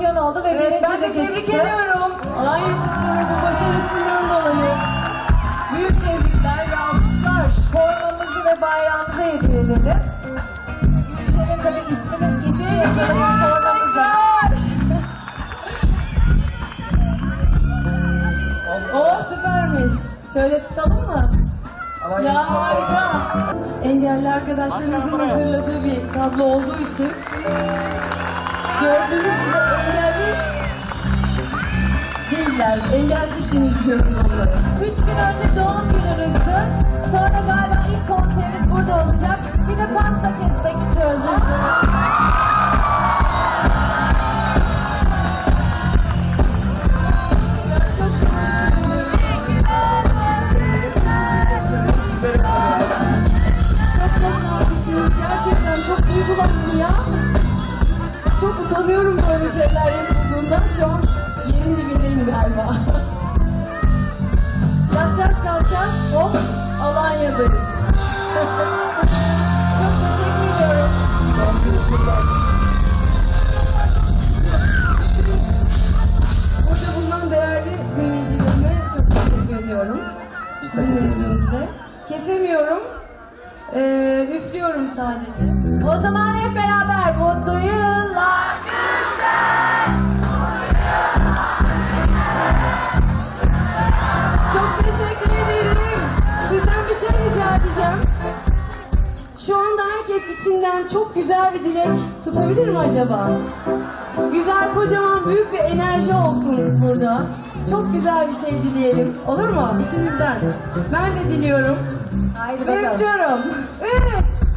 Oldu ve Evet, birinci ben de tebrik ediyorum. Alanya Spor'un bu başarısından dolayı. Büyük tebrikler ve alkışlar. Formamızı ve bayrağımızı hediye edelim. Gülşen'in tabii isminin ismi yazılı formamızda. O süpermiş. Şöyle tutalım mı? Ya harika. Engelli arkadaşlarımızın hazırladığı bir tablo olduğu için gördüğünüz gibi engelli değiller. Engelsizsiniz diyoruz onlara. Üç gün önce doğum gününüzdü. Sonra galiba ilk konseriniz burada olacak. Bir de pasta kesmek istiyoruz galiba. Yatacağız kalkacağız. Hop Alanya'dayız. çok teşekkür ediyorum. Burada bulunan değerli dinleyicilerime çok teşekkür ediyorum. Sizin nezdinizde. Kesemiyorum. Ee, üflüyorum sadece. O zaman hep beraber mutlu yıllar. İçinden çok güzel bir dilek tutabilir mi acaba? Güzel, kocaman, büyük bir enerji olsun burada. Çok güzel bir şey dileyelim. Olur mu? İçinizden. Ben de diliyorum. Haydi bakalım. üflüyorum. Üç,